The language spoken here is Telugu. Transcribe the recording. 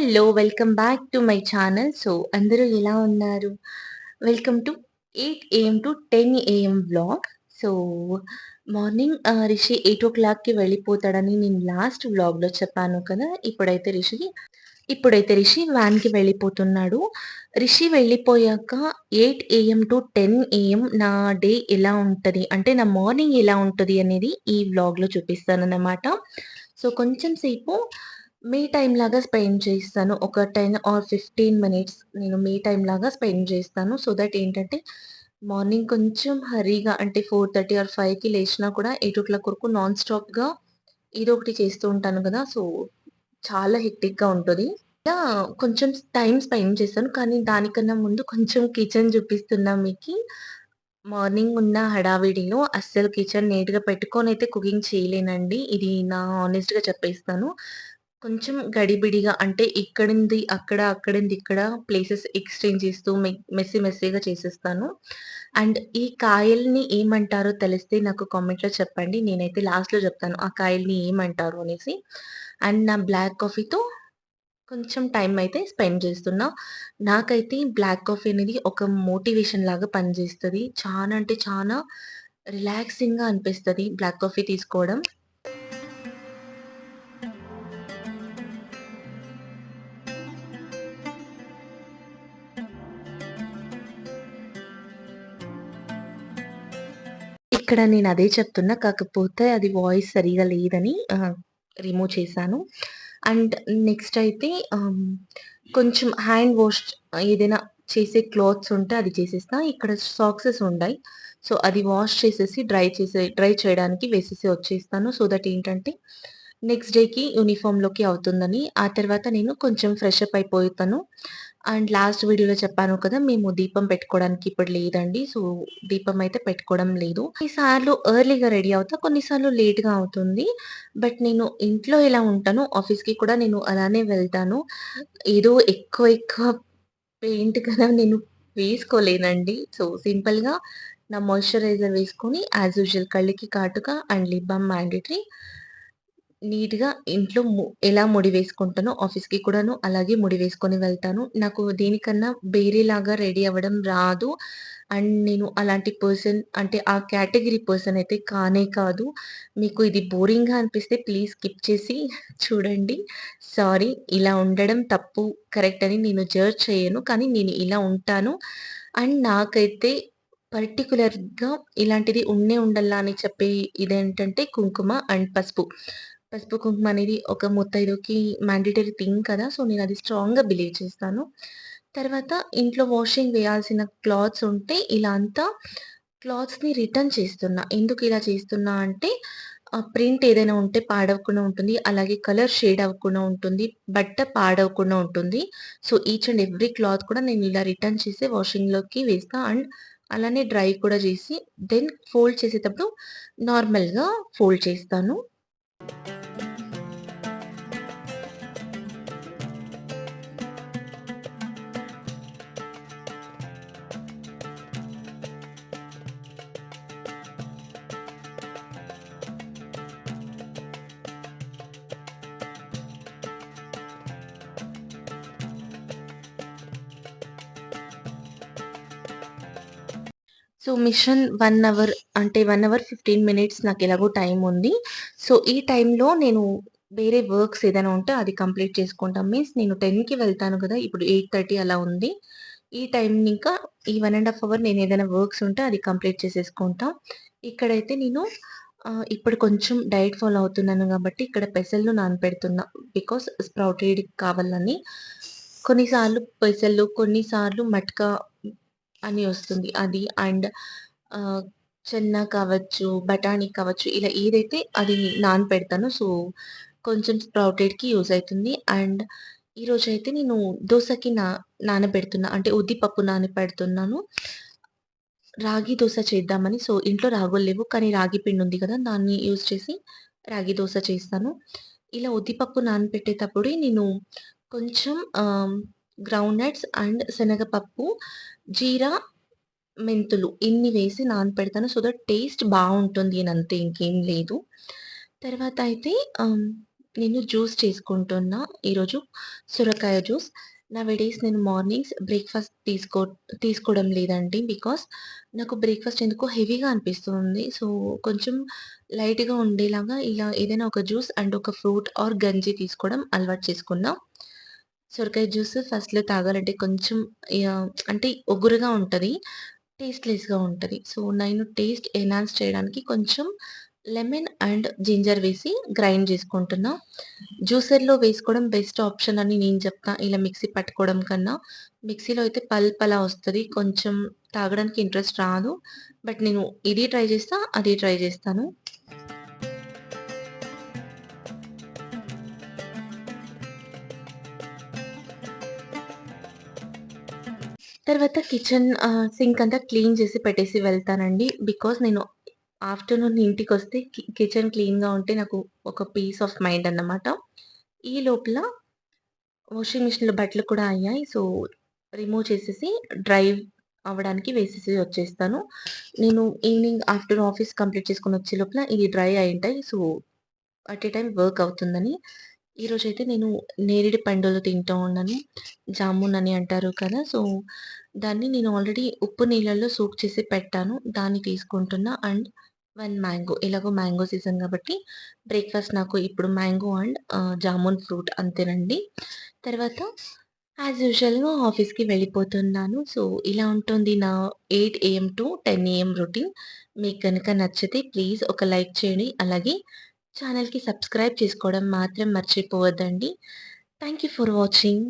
Hello! Welcome back to my channel. So, అందరూ ఎలా ఉన్నారు? Welcome to eight AM to 10 AM vlog. So, morning Rishi eight ఓ క్లాక్కి వెళ్ళిపోతాడని నేను లాస్ట్ వ్లాగ్‌లో చెప్పాను కదా! ఇప్పుడైతే రిషి ఇప్పుడైతే రిషి వ్యాన్‌కి వెళ్ళిపోతున్నాడు. రిషి వెళ్ళిపోయాక ఎయిట్ ఏఎం టు 10 ఏఎం నా డే ఎలా ఉంటుంది అంటే నా మార్నింగ్ ఎలా ఉంటుంది అనేది ఈ వ్లాగ్‌లో చూపిస్తాను అన్నమాట సో, కొంచెం సేపు మీ టైం లాగా స్పెండ్ చేస్తాను. ఒక 10 ఆర్ 15 మినిట్స్ నేను మీ టైం లాగా స్పెండ్ చేస్తాను. సో దట్ ఏంటంటే మార్నింగ్ కొంచెం హరీగా అంటే 4:30 ఆర్ ఫైవ్కి లేచినా కూడా 8:00 వరకు నాన్ స్టాప్‌గా ఏదో ఒకటి చేస్తూ ఉంటాను కదా సో, చాలా హెక్టిక్‌గా ఉంటుంది ఇలా కొంచెం టైం స్పెండ్ చేస్తాను కానీ దానికన్నా ముందు కొంచెం కిచెన్ చూపిస్తున్నా మీకు మార్నింగ్ ఉన్న హడావిడిలో అస్సలు కిచెన్ నీట్‌గా అయితే కుకింగ్ చేయలేనండి. ఇది నా హానెస్ట్‌గా చెప్పేస్తాను. కొంచెం గడిబిడిగా అంటే ఇక్కడింది అక్కడ, అక్కడింది ఇక్కడ ప్లేసెస్ ఎక్స్‌చేంజ్ చేస్తూ మె మెస్సీ మెస్సీగా చేసేస్తాను. అండ్ ఈ కాయల్ని ఏమంటారో తెలిస్తే నాకు కామెంట్‌లో చెప్పండి. నేనైతే లాస్ట్‌లో చెప్తాను. ఆ కాయల్ని ఏమంటారు అనేసి. అండ్ నా బ్లాక్ కాఫీతో కొంచెం టైం అయితే స్పెండ్ చేస్తున్నా. నాకైతే బ్లాక్ కాఫీ అనేది ఒక మోటివేషన్ లాగా పనిచేస్తుంది చాలా అంటే చాలా రిలాక్సింగ్‌గా అనిపిస్తుంది బ్లాక్ కాఫీ తీసుకోవడం. ఇక్కడ నేను అదే చెప్తున్నా. కాకపోతే అది వాయిస్ సరిగా లేదని రిమూవ్ చేశాను. అండ్ నెక్స్ట్ అయితే కొంచెం హ్యాండ్ వాష్ ఏదైనా చేసే క్లాత్స్ ఉంటే అది చేసేస్తా. ఇక్కడ సాక్సెస్ ఉండాయి. సో, అది వాష్ చేసేసి డ్రై చేసే డ్రై చేయడానికి వేసేసి వచ్చేస్తాను. సో దట్ ఏంటంటే నెక్స్ట్ డేకి యూనిఫామ్లోకి అవుతుందని. ఆ తర్వాత నేను కొంచెం ఫ్రెష్ అప్ అయిపోతాను. అండ్ లాస్ట్ వీడియోలో చెప్పాను కదా! మేము దీపం పెట్టుకోవడానికి ఇప్పుడు లేదండి. సో, దీపం అయితే పెట్టుకోవడం లేదు. కొన్నిసార్లు ఎర్లీగా రెడీ అవుతా. కొన్నిసార్లు లేట్‌గా అవుతుంది. బట్ నేను ఇంట్లో ఎలా ఉంటానో ఆఫీస్‌కి కూడా నేను అలానే వెళ్తాను. ఏదో ఎక్కువ ఎక్కువ పెయింట్ కదా నేను వేసుకోలేనండి. సో, సింపుల్‌గా నా మాయిశ్చరైజర్ వేసుకొని యాస్ యూజువల్ కళ్ళకి కాటుక అండ్ లిప్ బామ్ మ్యాండేటరీ. నీట్‌గా ఇంట్లో ము ఎలా ముడి వేసుకుంటానో ఆఫీస్‌కి కూడాను అలాగే ముడి వేసుకొని వెళ్తాను. నాకు దేనికన్నా వేరేలాగా రెడీ అవ్వడం రాదు. అండ్ నేను అలాంటి పర్సన్ అంటే ఆ కేటగిరీ పర్సన్ అయితే కానే కాదు. మీకు ఇది బోరింగ్‌గా అనిపిస్తే ప్లీజ్ స్కిప్ చేసి చూడండి. సారీ ఇలా ఉండడం తప్పు, కరెక్ట్ అని నేను జడ్జ్ చేయను. కానీ నేను ఇలా ఉంటాను. అండ్ నాకైతే పర్టిక్యులర్‌గా ఇలాంటిది ఉండే ఉండల్లా అని చెప్పే ఇదేంటంటే కుంకుమ అండ్ పసుపు. పసుపు, కుంకుమ అనేది ఒక ముత్తైదుకి మ్యాండేటరీ థింగ్ కదా! సో, నేను అది స్ట్రాంగ్‌గా బిలీవ్ చేస్తాను. తర్వాత ఇంట్లో వాషింగ్ వేయాల్సిన క్లాత్స్ ఉంటే ఇలా అంతా క్లాత్స్‌ని రిటర్న్ చేస్తున్నా. ఎందుకు ఇలా చేస్తున్నా అంటే ప్రింట్ ఏదైనా ఉంటే పాడవకుండా ఉంటుంది. అలాగే కలర్ షేడ్ అవ్వకుండా ఉంటుంది. బట్ట పాడవకుండా ఉంటుంది. So, each and every cloth కూడా నేను ఇలా రిటర్న్ చేసి వాషింగ్‌లోకి వేస్తా. అండ్ అలానే డ్రై కూడా చేసి దెన్ ఫోల్డ్ చేసేటప్పుడు నార్మల్‌గా ఫోల్డ్ చేస్తాను. సో, మిషన్ వన్ అవర్ అంటే వన్ అవర్ 15 మినిట్స్ నాకు ఎలాగో టైం ఉంది. సో, ఈ టైంలో నేను వేరే వర్క్స్ ఏదైనా ఉంటే అది కంప్లీట్ చేసుకుంటాం మీన్స్ నేను 10కి వెళ్తాను కదా! ఇప్పుడు 8:30 అలా ఉంది. ఈ టైం ఇంకా ఈ వన్ అండ్ హాఫ్ అవర్ నేను ఏదైనా వర్క్స్ ఉంటే అది కంప్లీట్ చేసేసుకుంటాం ఇక్కడైతే నేను ఇప్పుడు కొంచెం డైట్ ఫాలో అవుతున్నాను కాబట్టి ఇక్కడ పెసలు నానపెడుతున్నా. బికాస్ స్ప్రౌటెడ్ కావాలని. కొన్నిసార్లు పెసల్లు కొన్నిసార్లు మట్కా అని వస్తుంది. అది అండ్ చెన్న కావచ్చు, బఠానీ కావచ్చు ఇలా ఏదైతే అది నానపెడతాను. సో, కొంచెం స్ప్రౌటెడ్‌కి యూజ్ అవుతుంది అండ్ ఈరోజైతే నేను దోశకి నా నానబెడుతున్నా. అంటే ఉద్దిపప్పు నానపెడుతున్నాను. రాగి దోశ చేద్దామని. సో, ఇంట్లో రాగులు లేవు. కానీ రాగి పిండి ఉంది కదా! దాన్ని యూజ్ చేసి రాగి దోశ చేస్తాను. ఇలా ఉద్దిపప్పు నానబెట్టేటప్పుడు నేను కొంచెం గ్రౌండ్ నట్స్ అండ్ శనగపప్పు, జీరా, మెంతులు ఇన్ని వేసి నానపెడతాను. సో దట్ టేస్ట్ బాగుంటుంది అని అంతే ఇంకేం లేదు. తర్వాత అయితే నేను జ్యూస్ చేసుకుంటున్నా ఈరోజు సొరకాయ జ్యూస్. నౌఎడేస్ నేను మార్నింగ్స్ బ్రేక్‌ఫాస్ట్ తీసుకో తీసుకోవడం లేదండి. బికాస్ నాకు బ్రేక్‌ఫాస్ట్ ఎందుకో హెవీగా అనిపిస్తుంది. సో, కొంచెం లైట్‌గా ఉండేలాగా ఇలా ఏదైనా ఒక జ్యూస్ అండ్ ఒక ఫ్రూట్ ఆర్ గంజి తీసుకోవడం అలవాటు చేసుకున్నా. సొరకాయ జ్యూస్ ఫస్ట్‌లో తాగాలంటే కొంచెం అంటే ఒగురుగా ఉంటుంది టేస్ట్‌లెస్‌గా ఉంటుంది సో, నేను టేస్ట్ ఎన్హాన్స్ చేయడానికి కొంచెం లెమన్ అండ్ జింజర్ వేసి గ్రైండ్ చేసుకుంటున్నా. జ్యూసర్‌లో వేసుకోవడం బెస్ట్ ఆప్షన్ అని నేను చెప్తా. ఇలా మిక్సీ పట్టుకోవడం కన్నా. మిక్సీలో అయితే పల్పలా వస్తుంది కొంచెం తాగడానికి ఇంట్రెస్ట్ రాదు. బట్ నేను ఇది ట్రై చేస్తా, అది ట్రై చేస్తాను. తర్వాత కిచెన్ సింక్ అంతా క్లీన్ చేసి పెట్టేసి వెళ్తానండి. బికాస్ నేను ఆఫ్టర్‌నూన్ ఇంటికొస్తే వస్తే కిచెన్ క్లీన్‌గా ఉంటే నాకు ఒక పీస్ ఆఫ్ మైండ్ అన్నమాట. ఈ లోపల వాషింగ్ మిషన్‌లో బట్టలు కూడా అయ్యాయి. సో, రిమూవ్ చేసేసి డ్రై అవ్వడానికి వేసేసి వచ్చేస్తాను. నేను ఈవినింగ్ ఆఫ్టర్ ఆఫీస్ కంప్లీట్ చేసుకుని వచ్చే లోపల ఇది dry అయ్యుంటాయి. So, at a time work అవుతుందని. ఈరోజైతే నేను నేరేడు పండులు తింటూ ఉన్నాను. జామున్ అని అంటారు కదా! సో, దాన్ని నేను ఆల్రెడీ ఉప్పు నీళ్ళల్లో సూప్ చేసి పెట్టాను. దాన్ని తీసుకుంటున్నా అండ్ వన్ మ్యాంగో. ఇలాగో మ్యాంగో సీజన్ కాబట్టి బ్రేక్‌ఫాస్ట్ నాకు ఇప్పుడు మ్యాంగో అండ్ జామున్ ఫ్రూట్ అంతేనండి. తర్వాత యాస్ యూజువల్‌గా ఆఫీస్‌కి వెళ్ళిపోతున్నాను. సో, ఇలా ఉంటుంది నా eight AM to 10 AM routine. మీకు కనుక నచ్చితే ప్లీజ్ ఒక లైక్ చేయండి. అలాగే ఛానల్కి సబ్స్క్రైబ్ చేసుకోవడం మాత్రం మర్చిపోవద్దండి. Thank you for watching.